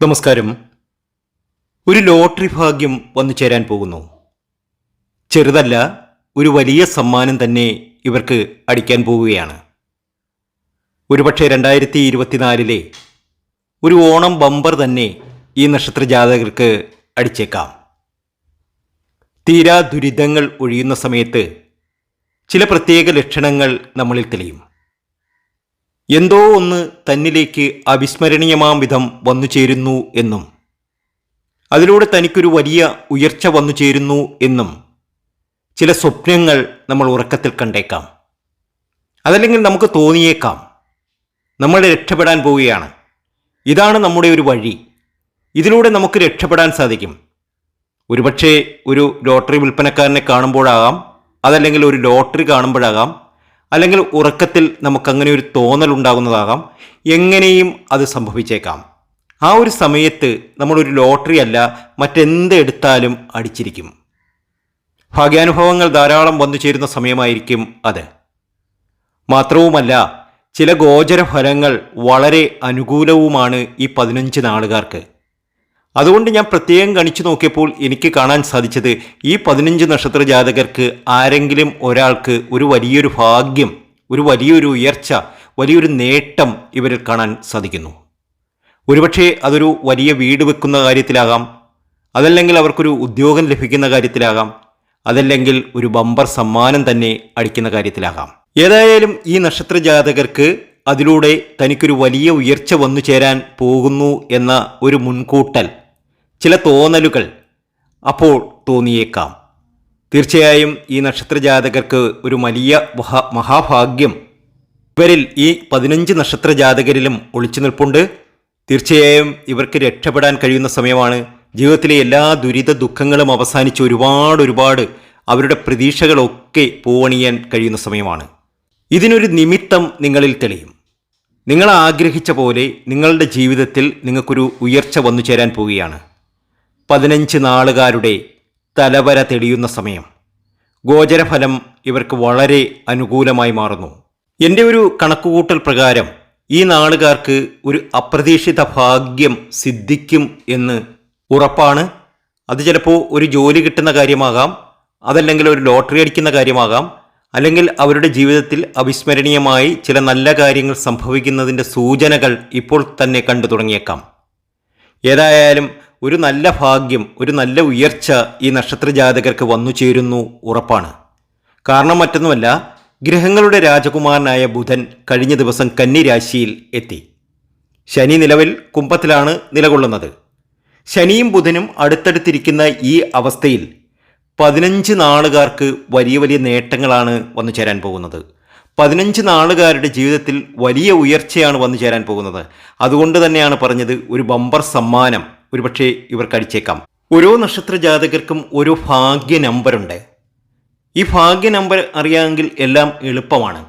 നമസ്കാരം. ഒരു ലോട്ടറി ഭാഗ്യം വന്നു ചേരാൻ പോകുന്നു. ചെറുതല്ല ഒരു വലിയ സമ്മാനം തന്നെ ഇവർക്ക് അടിക്കാൻ പോവുകയാണ്. ഒരുപക്ഷെ രണ്ടായിരത്തി ഇരുപത്തിനാലിലെ ഒരു ഓണം ബമ്പർ തന്നെ ഈ നക്ഷത്ര ജാതകർക്ക് അടിച്ചേക്കാം. തീരാ ദുരിതങ്ങൾ ഒഴിയുന്ന സമയത്ത് ചില പ്രത്യേക ലക്ഷണങ്ങൾ നമ്മളിൽ തെളിയും. എന്തോ ഒന്ന് തന്നിലേക്ക് അവിസ്മരണീയമാം വിധം വന്നു ചേരുന്നു എന്നും അതിലൂടെ തനിക്കൊരു വലിയ ഉയർച്ച വന്നു ചേരുന്നു എന്നും ചില സ്വപ്നങ്ങൾ നമ്മൾ ഉറക്കത്തിൽ കണ്ടേക്കാം. അതല്ലെങ്കിൽ നമുക്ക് തോന്നിയേക്കാം നമ്മൾ രക്ഷപ്പെടാൻ പോവുകയാണ്. ഇതാണ് നമ്മുടെ ഒരു വഴി. ഇതിലൂടെ നമുക്ക് രക്ഷപ്പെടാൻ സാധിക്കും. ഒരുപക്ഷെ ഒരു ലോട്ടറി വിൽപ്പനക്കാരനെ കാണുമ്പോഴാകാം അതല്ലെങ്കിൽ ഒരു ലോട്ടറി കാണുമ്പോഴാകാം അല്ലെങ്കിൽ ഉറക്കത്തിൽ നമുക്കങ്ങനെ ഒരു തോന്നൽ ഉണ്ടാകുന്നതാകാം. എങ്ങനെയും അത് സംഭവിച്ചേക്കാം. ആ ഒരു സമയത്ത് നമ്മളൊരു ലോട്ടറി അല്ല മറ്റെന്ത് എടുത്താലും അടിച്ചിരിക്കും. ഭാഗ്യാനുഭവങ്ങൾ ധാരാളം വന്നു ചേരുന്ന സമയമായിരിക്കും അത്. മാത്രവുമല്ല ചില ഗോചര ഫലങ്ങൾ വളരെ അനുകൂലവുമാണ് ഈ പതിനഞ്ച് നാളുകാർക്ക്. അതുകൊണ്ട് ഞാൻ പ്രത്യേകം കാണിച്ചു നോക്കിയപ്പോൾ എനിക്ക് കാണാൻ സാധിച്ചത് ഈ പതിനഞ്ച് നക്ഷത്ര ജാതകർക്ക് ആരെങ്കിലും ഒരാൾക്ക് ഒരു വലിയൊരു ഭാഗ്യം ഒരു വലിയൊരു ഉയർച്ച വലിയൊരു നേട്ടം ഇവരിൽ കാണാൻ സാധിക്കുന്നു. ഒരുപക്ഷെ അതൊരു വലിയ വീട് വെക്കുന്ന കാര്യത്തിലാകാം അതല്ലെങ്കിൽ അവർക്കൊരു ഉദ്യോഗം ലഭിക്കുന്ന കാര്യത്തിലാകാം അതല്ലെങ്കിൽ ഒരു ബമ്പർ സമ്മാനം തന്നെ അടിക്കുന്ന കാര്യത്തിലാകാം. ഏതായാലും ഈ നക്ഷത്ര ജാതകർക്ക് അതിലൂടെ തനിക്കൊരു വലിയ ഉയർച്ച വന്നു ചേരാൻ പോകുന്നു എന്ന ഒരു മുൻകൂട്ടൽ ചില തോന്നലുകൾ അപ്പോൾ തോന്നിയേക്കാം. തീർച്ചയായും ഈ നക്ഷത്രജാതകർക്ക് ഒരു വലിയ മഹാഭാഗ്യം. ഇവരിൽ ഈ പതിനഞ്ച് നക്ഷത്ര ജാതകരിലും ഒളിച്ചു നിൽപ്പുണ്ട്. തീർച്ചയായും ഇവർക്ക് രക്ഷപ്പെടാൻ കഴിയുന്ന സമയമാണ്. ജീവിതത്തിലെ എല്ലാ ദുരിത ദുഃഖങ്ങളും അവസാനിച്ച് ഒരുപാട് ഒരുപാട് അവരുടെ പ്രതീക്ഷകളൊക്കെ പൂവണിയാൻ കഴിയുന്ന സമയമാണ്. ഇതിനൊരു നിമിത്തം നിങ്ങളിൽ തെളിയും. നിങ്ങൾ ആഗ്രഹിച്ച പോലെ നിങ്ങളുടെ ജീവിതത്തിൽ നിങ്ങൾക്കൊരു ഉയർച്ച വന്നു ചേരാൻ പോവുകയാണ്. പതിനഞ്ച് നാളുകാരുടെ തലവര തെളിയുന്ന സമയം. ഗോചരഫലം ഇവർക്ക് വളരെ അനുകൂലമായി മാറുന്നു. എന്റെ ഒരു കണക്കുകൂട്ടൽ പ്രകാരം ഈ നാളുകാർക്ക് ഒരു അപ്രതീക്ഷിത ഭാഗ്യം സിദ്ധിക്കും എന്ന് ഉറപ്പാണ്. അത് ചിലപ്പോൾ ഒരു ജോലി കിട്ടുന്ന കാര്യമാകാം അതല്ലെങ്കിൽ ഒരു ലോട്ടറി അടിക്കുന്ന കാര്യമാകാം അല്ലെങ്കിൽ അവരുടെ ജീവിതത്തിൽ അവിസ്മരണീയമായി ചില നല്ല കാര്യങ്ങൾ സംഭവിക്കുന്നതിന്റെ സൂചനകൾ ഇപ്പോൾ തന്നെ കണ്ടു തുടങ്ങിയേക്കാം. ഏതായാലും ഒരു നല്ല ഭാഗ്യം ഒരു നല്ല ഉയർച്ച ഈ നക്ഷത്ര ജാതകർക്ക് വന്നു ചേരുന്നു ഉറപ്പാണ്. കാരണം മറ്റൊന്നുമല്ല ഗ്രഹങ്ങളുടെ രാജകുമാരനായ ബുധൻ കഴിഞ്ഞ ദിവസം കന്നി രാശിയിൽ എത്തി. ശനി നിലവിൽ കുംഭത്തിലാണ് നിലകൊള്ളുന്നത്. ശനിയും ബുധനും അടുത്തടുത്തിരിക്കുന്ന ഈ അവസ്ഥയിൽ പതിനഞ്ച് നാളുകാർക്ക് വലിയ വലിയ നേട്ടങ്ങളാണ് വന്നു ചേരാൻ പോകുന്നത്. പതിനഞ്ച് നാളുകാരുടെ ജീവിതത്തിൽ വലിയ ഉയർച്ചയാണ് വന്നു ചേരാൻ പോകുന്നത്. അതുകൊണ്ട് തന്നെയാണ് പറഞ്ഞത് ഒരു ബമ്പർ സമ്മാനം. ഒരുപക്ഷെ ഇവർക്ക് അടിച്ചേക്കാം ഓരോ നക്ഷത്ര ജാതകർക്കും ഓരോ ഭാഗ്യ നമ്പറുണ്ട് ഈ ഭാഗ്യ നമ്പർ അറിയാമെങ്കിൽ എല്ലാം എളുപ്പമാണ്.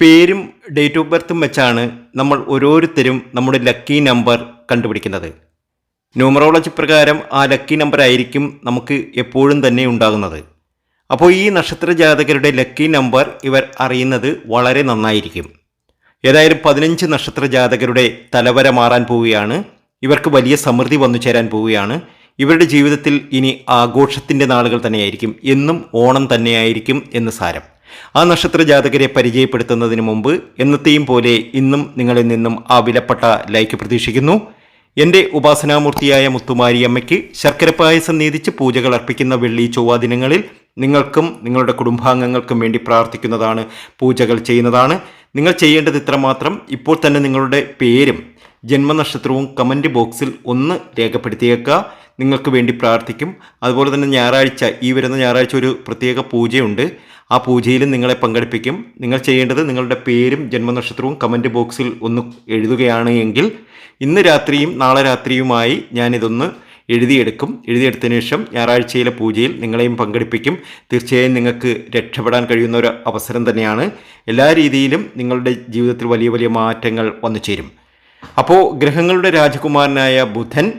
പേരും ഡേറ്റ് ഓഫ് ബർത്തും വെച്ചാണ് നമ്മൾ ഓരോരുത്തരും നമ്മുടെ ലക്കി നമ്പർ കണ്ടുപിടിക്കുന്നത്. ന്യൂമറോളജി പ്രകാരം ആ ലക്കി നമ്പർ ആയിരിക്കും നമുക്ക് എപ്പോഴും തന്നെ ഉണ്ടാകുന്നത്. അപ്പോൾ ഈ നക്ഷത്ര ജാതകരുടെ ലക്കി നമ്പർ ഇവർ അറിയുന്നത് വളരെ നന്നായിരിക്കും. ഏതായാലും പതിനഞ്ച് നക്ഷത്ര ജാതകരുടെ തലവര മാറാൻ പോവുകയാണ്. ഇവർക്ക് വലിയ സമൃദ്ധി വന്നു ചേരാൻ പോവുകയാണ്. ഇവരുടെ ജീവിതത്തിൽ ഇനി ആഘോഷത്തിന്റെ നാളുകൾ തന്നെയായിരിക്കും. എന്നും ഓണം തന്നെയായിരിക്കും എന്ന് സാരം. ആ നക്ഷത്ര ജാതകരെ പരിചയപ്പെടുത്തുന്നതിന് മുമ്പ് എന്നത്തെയും പോലെ ഇന്നും നിങ്ങളിൽ നിന്നും ആ വിലപ്പെട്ട ലൈക്ക് പ്രതീക്ഷിക്കുന്നു. എന്റെ ഉപാസനാമൂർത്തിയായ മുത്തുമാരിയമ്മയ്ക്ക് ശർക്കര പായസം നീതിച്ച് പൂജകൾ അർപ്പിക്കുന്ന വെള്ളി ചൊവ്വ ദിനങ്ങളിൽ നിങ്ങൾക്കും നിങ്ങളുടെ കുടുംബാംഗങ്ങൾക്കും വേണ്ടി പ്രാർത്ഥിക്കുന്നതാണ് പൂജകൾ ചെയ്യുന്നതാണ്. നിങ്ങൾ ചെയ്യേണ്ടത് ഇത്രമാത്രം. ഇപ്പോൾ തന്നെ നിങ്ങളുടെ പേരും ജന്മനക്ഷത്രവും കമന്റ് ബോക്സിൽ ഒന്ന് രേഖപ്പെടുത്തിയേക്കുക. നിങ്ങൾക്ക് വേണ്ടി പ്രാർത്ഥിക്കും. അതുപോലെ തന്നെ ഞായറാഴ്ച ഈ വരുന്ന ഞായറാഴ്ച ഒരു പ്രത്യേക പൂജയുണ്ട്. ആ പൂജയിലും നിങ്ങളെ പങ്കെടുപ്പിക്കും. നിങ്ങൾ ചെയ്യേണ്ടത് നിങ്ങളുടെ പേരും ജന്മനക്ഷത്രവും കമന്റ് ബോക്സിൽ ഒന്ന് എഴുതുകയാണ് എങ്കിൽ ഇന്ന് രാത്രിയും നാളെ രാത്രിയുമായി ഞാനിതൊന്ന് എഴുതിയെടുക്കും. എഴുതിയെടുത്തതിന് ശേഷം ഞായറാഴ്ചയിലെ പൂജയിൽ നിങ്ങളെയും പങ്കെടുപ്പിക്കും. തീർച്ചയായും നിങ്ങൾക്ക് രക്ഷപ്പെടാൻ കഴിയുന്ന ഒരു അവസരം തന്നെയാണ്. എല്ലാ രീതിയിലും നിങ്ങളുടെ ജീവിതത്തിൽ വലിയ വലിയ മാറ്റങ്ങൾ വന്നു ചേരും അപ്പോൾ ഗ്രഹങ്ങളുടെ രാജകുമാരനായ ബുധൻ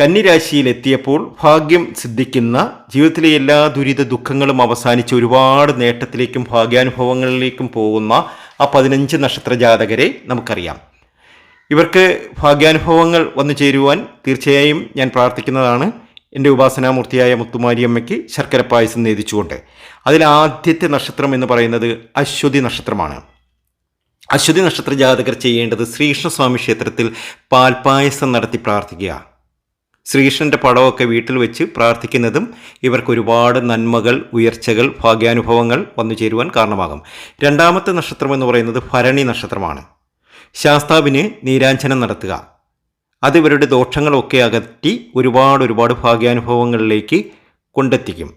കന്നിരാശിയിലെത്തിയപ്പോൾ ഭാഗ്യം സിദ്ധിക്കുന്ന ജീവിതത്തിലെ എല്ലാ ദുരിത ദുഃഖങ്ങളും അവസാനിച്ച് ഒരുപാട് നേട്ടത്തിലേക്കും ഭാഗ്യാനുഭവങ്ങളിലേക്കും പോകുന്ന ആ പതിനഞ്ച് നക്ഷത്ര ജാതകരെ നമുക്കറിയാം. ഇവർക്ക് ഭാഗ്യാനുഭവങ്ങൾ വന്നു ചേരുവാൻ തീർച്ചയായും ഞാൻ പ്രാർത്ഥിക്കുന്നതാണ്. എന്റെ ഉപാസനാമൂർത്തിയായ മുത്തുമാരിയമ്മയ്ക്ക് ശർക്കര പായസം നേദിച്ചുകൊണ്ട്. അതിൽ ആദ്യത്തെ നക്ഷത്രം എന്ന് പറയുന്നത് അശ്വതി നക്ഷത്രമാണ്. അശ്വതി നക്ഷത്ര ജാതകർ ചെയ്യേണ്ടത് ശ്രീകൃഷ്ണസ്വാമി ക്ഷേത്രത്തിൽ പാൽപായസം നടത്തി പ്രാർത്ഥിക്കുക. ശ്രീകൃഷ്ണന്റെ പടമൊക്കെ വീട്ടിൽ വെച്ച് പ്രാർത്ഥിക്കുന്നതും ഇവർക്ക് ഒരുപാട് നന്മകൾ ഉയർച്ചകൾ ഭാഗ്യാനുഭവങ്ങൾ വന്നു ചേരുവാൻ കാരണമാകും. രണ്ടാമത്തെ നക്ഷത്രം എന്ന് പറയുന്നത് ഭരണി നക്ഷത്രമാണ്. ശാസ്താവിന് നീരാഞ്ജനം നടത്തുക. അത് ഇവരുടെ ദോഷങ്ങളൊക്കെ അകറ്റി ഒരുപാട് ഒരുപാട് ഭാഗ്യാനുഭവങ്ങളിലേക്ക് കൊണ്ടെത്തിക്കും.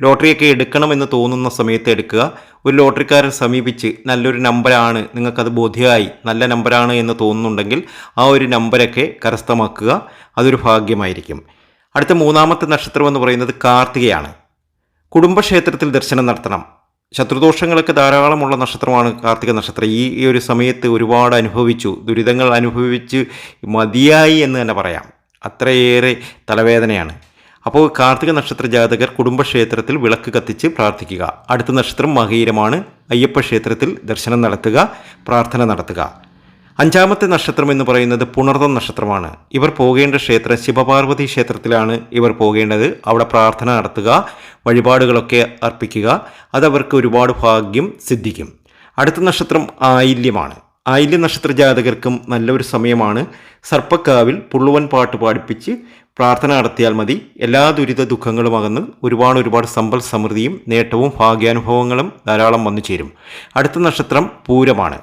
ലോട്ടറിയൊക്കെ എടുക്കണമെന്ന് തോന്നുന്ന സമയത്ത് എടുക്കുക. ഒരു ലോട്ടറിക്കാരൻ സമീപിച്ച് നല്ലൊരു നമ്പറാണ് നിങ്ങൾക്കത് ബോധ്യമായി നല്ല നമ്പറാണ് എന്ന് തോന്നുന്നുണ്ടെങ്കിൽ ആ ഒരു നമ്പരൊക്കെ കരസ്ഥമാക്കുക. അതൊരു ഭാഗ്യമായിരിക്കും. അടുത്ത മൂന്നാമത്തെ നക്ഷത്രം എന്ന് പറയുന്നത് കാർത്തികയാണ്. കുടുംബക്ഷേത്രത്തിൽ ദർശനം നടത്തണം. ശത്രുദോഷങ്ങളൊക്കെ ധാരാളമുള്ള നക്ഷത്രമാണ് കാർത്തിക നക്ഷത്രം. ഈ ഒരു സമയത്ത് ഒരുപാട് അനുഭവിച്ചു. ദുരിതങ്ങൾ അനുഭവിച്ച് മതിയായി എന്ന് തന്നെ പറയാം. അത്രയേറെ തലവേദനയാണ്. അപ്പോൾ കാർത്തിക നക്ഷത്ര ജാതകർ കുടുംബക്ഷേത്രത്തിൽ വിളക്ക് കത്തിച്ച് പ്രാർത്ഥിക്കുക. അടുത്ത നക്ഷത്രം മകീരമാണ് അയ്യപ്പ ക്ഷേത്രത്തിൽ ദർശനം നടത്തുക പ്രാർത്ഥന നടത്തുക. അഞ്ചാമത്തെ നക്ഷത്രം എന്ന് പറയുന്നത് പുണർതം നക്ഷത്രമാണ്. ഇവർ പോകേണ്ട ക്ഷേത്രം ശിവപാർവതി ക്ഷേത്രത്തിലാണ് ഇവർ പോകേണ്ടത്. അവിടെ പ്രാർത്ഥന നടത്തുക വഴിപാടുകളൊക്കെ അർപ്പിക്കുക. അതവർക്ക് ഒരുപാട് ഭാഗ്യം സിദ്ധിക്കും. അടുത്ത നക്ഷത്രം ആയില്യമാണ്. ആയില്യ നക്ഷത്ര ജാതകർക്കും നല്ലൊരു സമയമാണ്. സർപ്പക്കാവിൽ പുള്ളുവൻ പാട്ട് പാടിപ്പിച്ച് പ്രാർത്ഥന നടത്തിയാൽ മതി. എല്ലാ ദുരിത ദുഃഖങ്ങളും അകന്ന് ഒരുപാട് ഒരുപാട് സമ്പൽ സമൃദ്ധിയും നേട്ടവും ഭാഗ്യാനുഭവങ്ങളും ധാരാളം വന്നു ചേരും. അടുത്ത നക്ഷത്രം പൂരമാണ്.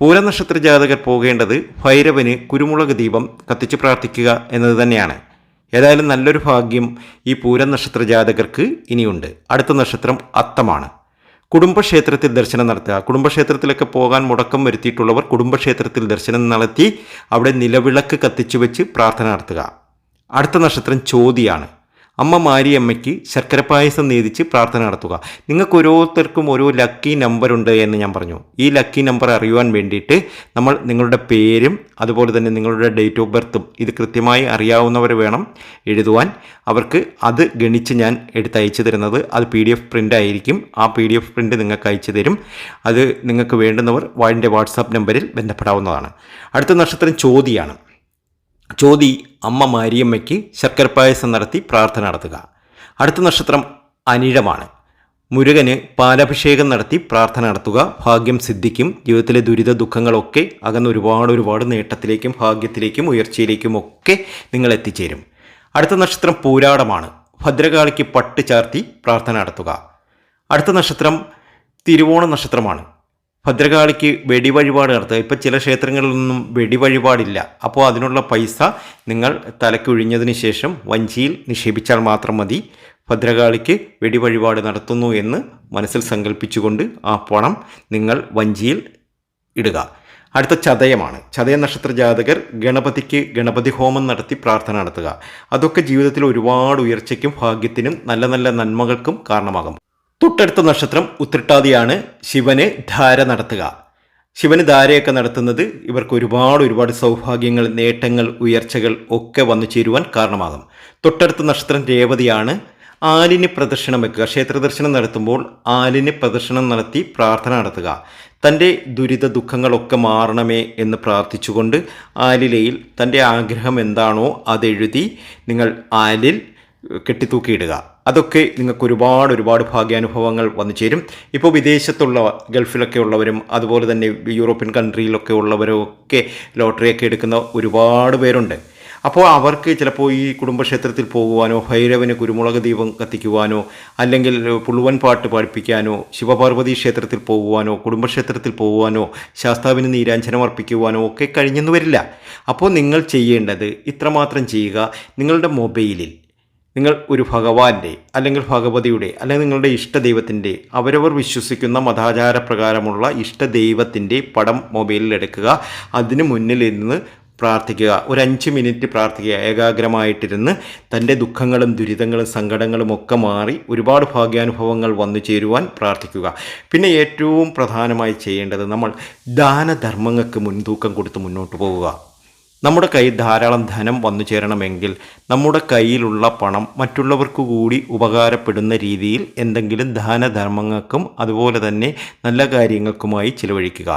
പൂരനക്ഷത്ര ജാതകർ പോകേണ്ടത് ഭൈരവന് കുരുമുളക് ദീപം കത്തിച്ച് പ്രാർത്ഥിക്കുക എന്നത് തന്നെയാണ്. ഏതായാലും നല്ലൊരു ഭാഗ്യം ഈ പൂര നക്ഷത്ര ജാതകർക്ക് ഇനിയുണ്ട്. അടുത്ത നക്ഷത്രം അത്തമാണ്. കുടുംബക്ഷേത്രത്തിൽ ദർശനം നടത്തുക. കുടുംബക്ഷേത്രത്തിലൊക്കെ പോകാൻ മുടക്കം വരുത്തിയിട്ടുള്ളവർ കുടുംബക്ഷേത്രത്തിൽ ദർശനം നടത്തി അവിടെ നിലവിളക്ക് കത്തിച്ചു വെച്ച് പ്രാർത്ഥന നടത്തുക. അടുത്ത നക്ഷത്രം ചോതിയാണ്. അമ്മ മാരിയമ്മയ്ക്ക് ശർക്കര പായസം നേദിച്ച് പ്രാർത്ഥന നടത്തുക. നിങ്ങൾക്ക് ഓരോരുത്തർക്കും ഓരോ ലക്കി നമ്പർ ഉണ്ട് എന്ന് ഞാൻ പറഞ്ഞു. ഈ ലക്കി നമ്പർ അറിയുവാൻ വേണ്ടിയിട്ട് നമ്മൾ നിങ്ങളുടെ പേരും അതുപോലെ തന്നെ നിങ്ങളുടെ ഡേറ്റ് ഓഫ് ബർത്തും ഇത് കൃത്യമായി അറിയാവുന്നവർ വേണം എഴുതുവാൻ. അവർക്ക് അത് ഗണിച്ച് ഞാൻ എടുത്ത് അയച്ചു തരുന്നത്. അത് പി ഡി എഫ് പ്രിന്റ് ആയിരിക്കും. ആ പി ഡി എഫ് പ്രിന്റ് നിങ്ങൾക്ക് അയച്ചു തരും. അത് നിങ്ങൾക്ക് വേണ്ടുന്നവർ വാഴിന്റെ വാട്സാപ്പ് നമ്പറിൽ ബന്ധപ്പെടാവുന്നതാണ്. അടുത്ത നക്ഷത്രം ചോതിയാണ്. ചോതി അമ്മ മാരിയമ്മയ്ക്ക് ശർക്കര പായസം നടത്തി പ്രാർത്ഥന നടത്തുക. അടുത്ത നക്ഷത്രം അനിഴമാണ്. മുരുകന് പാലഭിഷേകം നടത്തി പ്രാർത്ഥന നടത്തുക. ഭാഗ്യം സിദ്ധിക്കും. ജീവിതത്തിലെ ദുരിത ദുഃഖങ്ങളൊക്കെ അകന്ന് ഒരുപാട് ഒരുപാട് നേട്ടത്തിലേക്കും ഭാഗ്യത്തിലേക്കും ഉയർച്ചയിലേക്കും ഒക്കെ നിങ്ങൾ എത്തിച്ചേരും. അടുത്ത നക്ഷത്രം പൂരാടമാണ്. ഭദ്രകാളിക്ക് പട്ട് ചാർത്തി പ്രാർത്ഥന നടത്തുക. അടുത്ത നക്ഷത്രം തിരുവോണ നക്ഷത്രമാണ്. ഭദ്രകാളിക്ക് വെടിവഴിപാട് നടത്തുക. ഇപ്പം ചില ക്ഷേത്രങ്ങളിൽ നിന്നും വെടിവഴിപാടില്ല. അപ്പോൾ അതിനുള്ള പൈസ നിങ്ങൾ തലക്കൊഴിഞ്ഞതിന് ശേഷം വഞ്ചിയിൽ നിക്ഷേപിച്ചാൽ മാത്രം മതി. ഭദ്രകാളിക്ക് വെടിവഴിപാട് നടത്തുന്നു എന്ന് മനസ്സിൽ സങ്കല്പിച്ചുകൊണ്ട് ആ പണം നിങ്ങൾ വഞ്ചിയിൽ ഇടുക. അടുത്ത ചതയമാണ്. ചതയ നക്ഷത്ര ജാതകർ ഗണപതിക്ക് ഗണപതി ഹോമം നടത്തി പ്രാർത്ഥന നടത്തുക. അതൊക്കെ ജീവിതത്തിൽ ഒരുപാട് ഉയർച്ചയ്ക്കും ഭാഗ്യത്തിനും നല്ല നല്ല നന്മകൾക്കും കാരണമാകും. തൊട്ടടുത്ത നക്ഷത്രം ഉത്രട്ടാതിയാണ് ശിവന് ധാര നടത്തുക. ശിവന് ധാരയൊക്കെ നടത്തുന്നത് ഇവർക്ക് ഒരുപാട് ഒരുപാട് സൗഭാഗ്യങ്ങൾ നേട്ടങ്ങൾ ഉയർച്ചകൾ ഒക്കെ വന്നു ചേരുവാൻ കാരണമാകും. തൊട്ടടുത്ത നക്ഷത്രം രേവതിയാണ്. ആലിന് പ്രദർശനം വെക്കുക. ക്ഷേത്ര ദർശനം നടത്തുമ്പോൾ ആലിന് പ്രദർശനം നടത്തി പ്രാർത്ഥന നടത്തുക. തന്റെ ദുരിത ദുഃഖങ്ങളൊക്കെ മാറണമേ എന്ന് പ്രാർത്ഥിച്ചുകൊണ്ട് ആലിലയിൽ തന്റെ ആഗ്രഹം എന്താണോ അതെഴുതി നിങ്ങൾ ആലിൽ കെട്ടിത്തൂക്കിയിടുക. അതൊക്കെ നിങ്ങൾക്ക് ഒരുപാട് ഒരുപാട് ഭാഗ്യാനുഭവങ്ങൾ വന്നു ചേരും. ഇപ്പോൾ വിദേശത്തുള്ള ഗൾഫിലൊക്കെ ഉള്ളവരും അതുപോലെ തന്നെ യൂറോപ്യൻ കൺട്രിയിലൊക്കെ ഉള്ളവരും ഒക്കെ ലോട്ടറിയൊക്കെ എടുക്കുന്ന ഒരുപാട് പേരുണ്ട്. അപ്പോൾ അവർക്ക് ചിലപ്പോൾ ഈ കുടുംബക്ഷേത്രത്തിൽ പോകുവാനോ ഭൈരവന് കുരുമുളക് ദീപം കത്തിക്കുവാനോ അല്ലെങ്കിൽ പുളുവൻ പാട്ട് പഠിപ്പിക്കാനോ ശിവപാർവതി ക്ഷേത്രത്തിൽ പോകുവാനോ കുടുംബക്ഷേത്രത്തിൽ പോകുവാനോ ശാസ്താവിന് നീരാഞ്ജനം അർപ്പിക്കുവാനോ ഒക്കെ കഴിഞ്ഞെന്ന് വരില്ല. അപ്പോൾ നിങ്ങൾ ചെയ്യേണ്ടത് ഇത്രമാത്രം ചെയ്യുക. നിങ്ങളുടെ മൊബൈലിൽ നിങ്ങൾ ഒരു ഭഗവാന്റെ അല്ലെങ്കിൽ ഭഗവതിയുടെ അല്ലെങ്കിൽ നിങ്ങളുടെ ഇഷ്ടദൈവത്തിന്റെ അവരവർ വിശ്വസിക്കുന്ന മതാചാരപ്രകാരമുള്ള ഇഷ്ടദൈവത്തിന്റെ പടം മൊബൈലിൽ എടുക്കുക. അതിന് മുന്നിൽ ഇന്ന് പ്രാർത്ഥിക്കുക. ഒരു അഞ്ച് മിനിറ്റ് പ്രാർത്ഥിക്കുക. ഏകാഗ്രമായിട്ടിരുന്ന് തന്റെ ദുഃഖങ്ങളും ദുരിതങ്ങളും സങ്കടങ്ങളും ഒക്കെ മാറി ഒരുപാട് ഭാഗ്യാനുഭവങ്ങൾ വന്നു ചേരുവാൻ പ്രാർത്ഥിക്കുക. പിന്നെ ഏറ്റവും പ്രധാനമായി ചെയ്യേണ്ടത് നമ്മൾ ദാനധർമ്മങ്ങൾക്ക് മുൻതൂക്കം കൊടുത്ത് മുന്നോട്ട് പോവുക. നമ്മുടെ കയ്യിൽ ധാരാളം ധനം വന്നു ചേരണമെങ്കിൽ നമ്മുടെ കയ്യിലുള്ള പണം മറ്റുള്ളവർക്ക് കൂടി ഉപകാരപ്പെടുന്ന രീതിയിൽ എന്തെങ്കിലും ദാനധർമ്മങ്ങൾക്കും അതുപോലെ തന്നെ നല്ല കാര്യങ്ങൾക്കുമായി ചിലവഴിക്കുക.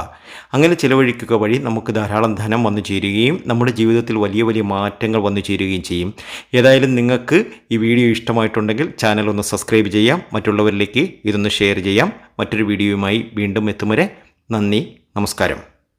അങ്ങനെ ചിലവഴിക്കുക വഴി നമുക്ക് ധാരാളം ധനം വന്നു ചേരുകയും നമ്മുടെ ജീവിതത്തിൽ വലിയ വലിയ മാറ്റങ്ങൾ വന്നു ചേരുകയും ചെയ്യും. ഏതായാലും നിങ്ങൾക്ക് ഈ വീഡിയോ ഇഷ്ടമായിട്ടുണ്ടെങ്കിൽ ചാനൽ ഒന്ന് സബ്സ്ക്രൈബ് ചെയ്യാം. മറ്റുള്ളവരിലേക്ക് ഇതൊന്ന് ഷെയർ ചെയ്യാം. മറ്റൊരു വീഡിയോയുമായി വീണ്ടും എത്തും വരെ നന്ദി നമസ്കാരം.